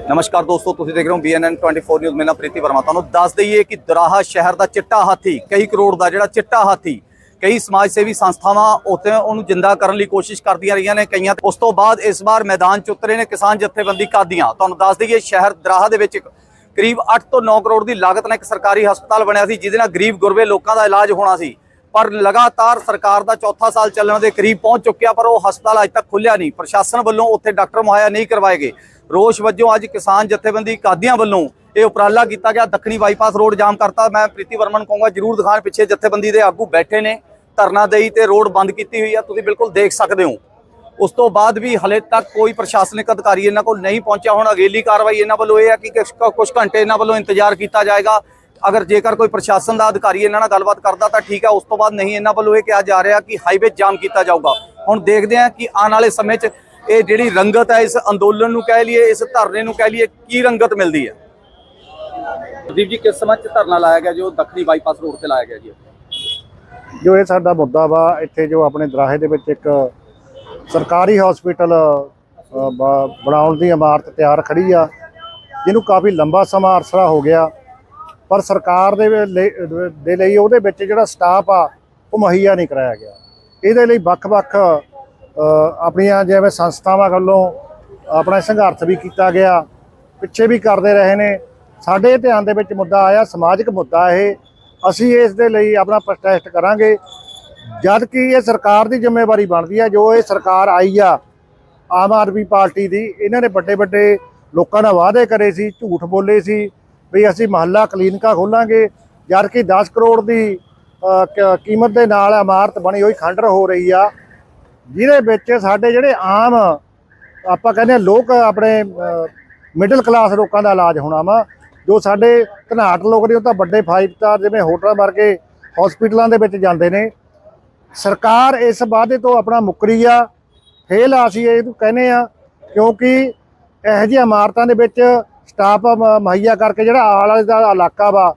ਨਮਸਕਾਰ ਦੋਸਤੋ, ਤੁਸੀਂ ਦੇਖ ਰਹੇ ਹੋ BNN 24 ਨਿਊਜ਼ ਮੇਰਾ ਪ੍ਰੀਤੀ ਵਰਮਾ। ਤੁਹਾਨੂੰ ਦੱਸ ਦਈਏ ਕਿ ਦਰਾਹਾ ਸ਼ਹਿਰ ਦਾ ਚਿੱਟਾ ਹਾਥੀ, ਕਈ ਕਰੋੜ ਦਾ ਜਿਹੜਾ ਚਿੱਟਾ ਹਾਥੀ, ਕਈ ਸਮਾਜ ਸੇਵੀ ਸੰਸਥਾਵਾਂ ਉੱਥੇ ਉਹਨੂੰ ਜਿੰਦਾ ਕਰਨ ਲਈ ਕੋਸ਼ਿਸ਼ ਕਰਦੀਆਂ ਰਹੀਆਂ ਨੇ। ਕਈਆਂ ਉਸ ਤੋਂ ਬਾਅਦ ਇਸ ਵਾਰ ਮੈਦਾਨ ਚ ਉਤਰੇ ਨੇ ਕਿਸਾਨ ਜਥੇਬੰਦੀ ਕਾਦੀਆਂ। ਤੁਹਾਨੂੰ ਦੱਸ ਦਈਏ, ਸ਼ਹਿਰ ਦਰਾਹਾ ਦੇ ਵਿੱਚ ਕਰੀਬ 8 ਤੋਂ 9 ਕਰੋੜ ਦੀ ਲਾਗਤ ਨਾਲ ਇੱਕ ਸਰਕਾਰੀ ਹਸਪਤਾਲ ਬਣਿਆ ਸੀ, ਜਿਹਦੇ ਨਾਲ ਗਰੀਬ ਗੁਰਬੇ ਲੋਕਾਂ ਦਾ ਇਲਾਜ ਹੋਣਾ ਸੀ। ਪਰ ਲਗਾਤਾਰ ਸਰਕਾਰ ਦਾ ਚੌਥਾ ਸਾਲ ਚੱਲਣ ਦੇ ਕਰੀਬ ਪਹੁੰਚ ਚੁੱਕਿਆ, ਪਰ ਉਹ ਹਸਪਤਾਲ ਅਜੇ ਤੱਕ ਖੁੱਲਿਆ ਨਹੀਂ। ਪ੍ਰਸ਼ਾਸਨ ਵੱਲੋਂ ਉੱਥੇ ਡਾਕਟਰ ਮੁਹੱਈਆ ਨਹੀਂ ਕਰਵਾਏ ਗਏ। ਰੋਸ਼ ਵਜੋਂ। ਅੱਜ ਕਿਸਾਨ ਜਥੇਬੰਦੀ ਕਾਦੀਆਂ ਵੱਲੋਂ ਇਹ ਉਪਰਾਲਾ ਕੀਤਾ ਗਿਆ। ਦੱਖਣੀ ਬਾਈਪਾਸ ਰੋਡ ਜਾਮ ਕਰਤਾ। ਮੈਂ ਪ੍ਰੀਤੀ ਵਰਮਨ ਕਹੂੰਗਾ, ਜਰੂਰ ਦਿਖਾਣ ਪਿੱਛੇ ਜਥੇਬੰਦੀ ਦੇ ਆਗੂ ਬੈਠੇ ਨੇ। ਧਰਨਾ ਦੇਈ ਤੇ ਰੋਡ ਬੰਦ ਕੀਤੀ ਹੋਈ ਆ। ਤੁਸੀਂ ਬਿਲਕੁਲ ਦੇਖ ਸਕਦੇ ਹੋ। ਉਸ ਤੋਂ ਬਾਅਦ ਵੀ ਹਲੇ ਤੱਕ ਕੋਈ ਪ੍ਰਸ਼ਾਸਨਿਕ ਅਧਿਕਾਰੀ ਇਹਨਾਂ ਕੋਲ ਨਹੀਂ ਪਹੁੰਚਿਆ। ਹੁਣ ਅਗੇਲੀ ਕਾਰਵਾਈ ਇਹਨਾਂ ਵੱਲੋਂ ਇਹ ਹੈ ਕਿ ਕੁਛ- ਕੁਛ ਘੰਟੇ ਇਹਨਾਂ ਵੱਲੋਂ ਇੰਤਜ਼ਾਰ ਕੀਤਾ ਜਾਏਗਾ। ਅਗਰ ਜੇਕਰ ਕੋਈ ਪ੍ਰਸ਼ਾਸਨ ਦਾ ਅਧਿਕਾਰੀ ਇਹਨਾਂ ਨਾਲ ਗੱਲਬਾਤ ਕਰਦਾ ਤਾਂ ਠੀਕ ਹੈ ਉਸ ਤੋਂ ਬਾਅਦ ਨਹੀਂ ਇਹਨਾਂ ਵੱਲੋਂ ਇਹ ਕਿਹਾ ਜਾ ਰਿਹਾ ਕਿ ਹਾਈਵੇ ਜਾਮ ਕੀਤਾ ਜਾਊਗਾ। ਹੁਣ ਦੇਖਦੇ ਹਾਂ ਕਿ ਆਉਣ ਵਾਲੇ ਸਮੇਂ 'ਚ ਇਹ ਜਿਹੜੀ ਰੰਗਤ ਹੈ ਇਸ ਅੰਦੋਲਨ ਨੂੰ ਕਹਿ ਲਈਏ ਇਸ ਧਰਨੇ ਨੂੰ ਕਹਿ ਲਈਏ ਕੀ ਰੰਗਤ ਮਿਲਦੀ ਹੈ? ਦੀਪ ਜੀ ਕਿਸ ਸਮੇਂ 'ਚ ਧਰਨਾ ਲਾਇਆ ਗਿਆ ਜੋ? ਦੱਖਣੀ ਬਾਈਪਾਸ ਰੋਡ ਤੇ ਲਾਇਆ ਗਿਆ ਜੀ। ਜੋ ਇਹ ਸਾਡਾ ਮੁੱਦਾ ਵਾ ਇੱਥੇ ਜੋ ਆਪਣੇ ਦਰਾਹੇ ਦੇ ਵਿੱਚ ਇੱਕ ਸਰਕਾਰੀ ਹਸਪੀਟਲ ਬਣਾਉਣ ਦੀ ਇਮਾਰਤ ਤਿਆਰ ਖੜੀ ਆ ਜਿਹਨੂੰ ਕਾਫੀ ਲੰਬਾ ਸਮਾਂ ਅਰਸਾ ਹੋ ਗਿਆ। ਪਰ ਸਰਕਾਰ ਦੇ ਦੇ ਲਈ ਉਹਦੇ ਵਿੱਚ ਜਿਹੜਾ ਸਟਾਫ ਆ ਉਹ ਮੁਹੱਈਆ ਨਹੀਂ ਕਰਾਇਆ ਗਿਆ। ਇਹਦੇ ਲਈ ਵੱਖ-ਵੱਖ ਆਪਣੀਆਂ ਜਿਵੇਂ ਸੰਸਥਾਵਾਂ ਵੱਲੋਂ ਆਪਣਾ ਸੰਘਰਸ਼ ਵੀ ਕੀਤਾ ਗਿਆ ਪਿੱਛੇ ਵੀ ਕਰਦੇ ਰਹੇ ਨੇ। ਸਾਡੇ ਧਿਆਨ ਦੇ ਵਿੱਚ ਮੁੱਦਾ ਆਇਆ ਸਮਾਜਿਕ ਮੁੱਦਾ ਇਹ। ਅਸੀਂ ਇਸ ਦੇ ਲਈ ਆਪਣਾ ਪ੍ਰੋਟੈਸਟ ਕਰਾਂਗੇ। ਜਦ ਕਿ ਇਹ ਸਰਕਾਰ ਦੀ ਜ਼ਿੰਮੇਵਾਰੀ ਬਣਦੀ ਹੈ ਜੋ ਇਹ ਸਰਕਾਰ ਆਈ ਆ ਆਮ ਆਦਮੀ ਪਾਰਟੀ ਦੀ ਇਹਨਾਂ ਨੇ ਵੱਡੇ ਵੱਡੇ ਲੋਕਾਂ ਨਾਲ ਵਾਅਦੇ ਕਰੇ ਸੀ ਝੂਠ ਬੋਲੇ ਸੀ ਵੀ ਅਸੀਂ ਮਹੱਲਾ ਕਲੀਨਿਕਾਂ ਖੋਲਾਂਗੇ। ਜਦ ਕਿ 10 ਕਰੋੜ ਦੀ ਅ, ਕੀਮਤ ਦੇ ਨਾਲ ਇਮਾਰਤ ਬਣੀ ਹੋਈ ਖੰਡਰ ਹੋ ਰਹੀ ਆ। ਜਿਹਦੇ ਵਿੱਚ ਸਾਡੇ ਜਿਹੜੇ ਆਮ, ਆਪਾਂ ਕਹਿੰਦੇ ਆ ਲੋਕ ਆਪਣੇ ਮਿਡਲ ਕਲਾਸ ਲੋਕਾਂ ਦਾ ਇਲਾਜ ਹੋਣਾ ਵਾ। ਜੋ ਸਾਡੇ ਘਨਾਟ ਲੋਕ ਨੇ, ਉਹ ਤਾਂ ਵੱਡੇ 5 ਸਟਾਰ ਜਿਵੇਂ ਹੋਟਲਾਂ ਵਰਗੇ ਹਸਪੀਟਲਾਂ ਦੇ ਵਿੱਚ ਜਾਂਦੇ ਨੇ। ਸਰਕਾਰ ਇਸ ਵਾਅਦੇ ਤੋਂ ਆਪਣਾ ਮੁੱਕਰੀ ਆ। ਫੇਲ ਆ ਅਸੀਂ ਇਹਨੂੰ ਕਹਿੰਦੇ ਆ, ਕਿਉਂਕਿ ਇਹੋ ਜਿਹੀਆਂ ਇਮਾਰਤਾਂ ਦੇ ਵਿੱਚ ਸਟਾਫ ਮੁਹੱਈਆ ਕਰਕੇ ਜਿਹੜਾ ਆਲੇ ਦੁਆਲੇ ਦਾ ਇਲਾਕਾ ਵਾ,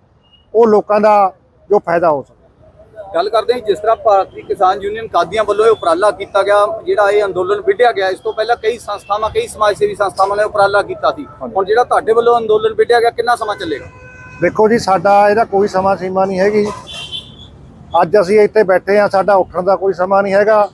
ਉਹ ਲੋਕਾਂ ਦਾ ਜੋ ਫਾਇਦਾ ਹੋ ਸਕੇ ਗੱਲ ਕਰਦੇ ਹਾਂ ਜਿਸ ਤਰ੍ਹਾਂ ਭਾਰਤੀ ਕਿਸਾਨ ਯੂਨੀਅਨ ਕਾਦੀਆਂ ਵੱਲੋਂ ਇਹ ਉਪਰਾਲਾ ਕੀਤਾ ਗਿਆ ਜਿਹੜਾ ਇਹ ਅੰਦੋਲਨ ਵਿੱਢਿਆ ਗਿਆ ਇਸ ਤੋਂ ਪਹਿਲਾਂ ਕਈ ਸੰਸਥਾਵਾਂ ਕਈ ਸਮਾਜ ਸੇਵੀ ਸੰਸਥਾਵਾਂ ਨੇ ਉਪਰਾਲਾ ਕੀਤਾ ਸੀ। ਹੁਣ ਜਿਹੜਾ ਤੁਹਾਡੇ ਵੱਲੋਂ ਅੰਦੋਲਨ ਵਿੱਢਿਆ ਗਿਆ ਕਿੰਨਾ ਸਮਾਂ ਚੱਲੇਗਾ? ਦੇਖੋ ਜੀ ਸਾਡਾ ਇਹਦਾ ਕੋਈ ਸਮਾਂ ਸੀਮਾ ਨਹੀਂ ਹੈਗੀ ਅੱਜ ਅਸੀਂ ਇੱਥੇ ਬੈਠੇ ਆ ਸਾਡਾ ਉੱਠਣ ਦਾ ਕੋਈ ਸਮਾਂ ਨਹੀਂ ਹੈਗਾ।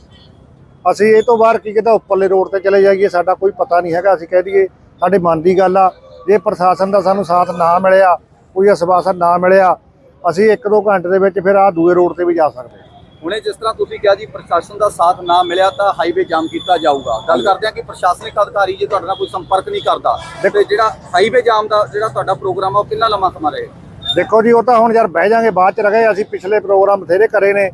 ਅਸੀਂ ਇਹ ਤੋਂ ਬਾਹਰ ਕੀ ਕਿਤਾ ਉੱਪਰਲੇ ਰੋਡ ਤੇ ਚਲੇ ਜਾਈਏ ਸਾਡਾ ਕੋਈ ਪਤਾ ਨਹੀਂ ਹੈਗਾ ਅਸੀਂ ਕਹਿ ਦਈਏ ਸਾਡੇ ਮਨ ਦੀ ਗੱਲ ਆ। ਜੇ ਪ੍ਰਸ਼ਾਸਨ ਦਾ ਸਾਨੂੰ ਸਾਥ ਨਾ ਮਿਲਿਆ ਕੋਈ ਅਸਵਾਸਨ ਨਾ ਮਿਲਿਆ ਅਸੀਂ ਇੱਕ ਦੋ ਘੰਟੇ ਦੇ ਵਿੱਚ ਫਿਰ ਆ ਦੂਏ ਰੋਡ ਤੇ ਵੀ ਜਾ ਸਕਦੇ ਹਾਂ। ਹੁਣੇ ਜਿਸ ਤਰ੍ਹਾਂ ਤੁਸੀਂ ਕਿਹਾ ਜੀ ਪ੍ਰਸ਼ਾਸਨ ਦਾ ਸਾਥ ਨਾ ਮਿਲਿਆ ਤਾਂ ਹਾਈਵੇ ਜਾਮ ਕੀਤਾ ਜਾਊਗਾ। ਗੱਲ ਕਰਦੇ ਹਾਂ ਕਿ ਪ੍ਰਸ਼ਾਸਨਿਕ ਅਧਿਕਾਰੀ ਜੇ ਤੁਹਾਡੇ ਨਾਲ ਕੋਈ ਸੰਪਰਕ ਨਹੀਂ ਕਰਦਾ ਤੇ ਜਿਹੜਾ ਹਾਈਵੇ ਜਾਮ ਦਾ ਜਿਹੜਾ ਤੁਹਾਡਾ ਪ੍ਰੋਗਰਾਮ ਆ ਉਹ ਕਿੰਨਾ ਲੰਮਾ ਸਮਾਂ ਰਹੇਗਾ ਦੇਖੋ ਜੀ ਉਹ ਤਾਂ ਹੁਣ ਯਾਰ ਬਹਿ ਜਾਾਂਗੇ ਬਾਅਦ ਚ ਰਹੇ ਅਸੀਂ ਪਿਛਲੇ ਪ੍ਰੋਗਰਾਮ ਬਥੇਰੇ ਕਰੇ ਨੇ।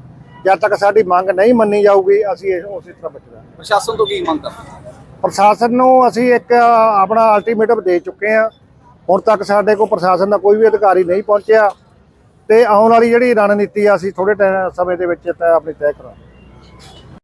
ਜਦ ਤੱਕ ਸਾਡੀ ਮੰਗ ਨਹੀਂ ਮੰਨੀ ਜਾਊਗੀ ਅਸੀਂ ਉਸੇ ਤਰ੍ਹਾਂ ਬਚਣਾ। ਪ੍ਰਸ਼ਾਸਨ ਤੋਂ ਕੀ ਮੰਗ ਕਰਦੇ? ਪ੍ਰਸ਼ਾਸਨ ਨੂੰ ਅਸੀਂ ਇੱਕ ਆਪਣਾ ਅਲਟੀਮੇਟਮ ਦੇ ਚੁੱਕੇ ਹਾਂ। ਹੁਣ ਤੱਕ ਸਾਡੇ ਕੋਲ ਪ੍ਰਸ਼ਾਸਨ ਦਾ ਕੋਈ ਵੀ ਅਧਿਕਾਰੀ ਨਹੀਂ ਪਹੁੰਚਿਆ। ਤੇ ਆਉਣ ਵਾਲੀ ਜਿਹੜੀ ਰਣਨੀਤੀ ਆ, ਅਸੀਂ ਥੋੜੇ ਟਾਈਮ ਸਮੇਂ ਦੇ ਵਿੱਚ ਤੈਅ ਆਪਣੀ ਤੈਅ ਕਰਾਂਗੇ।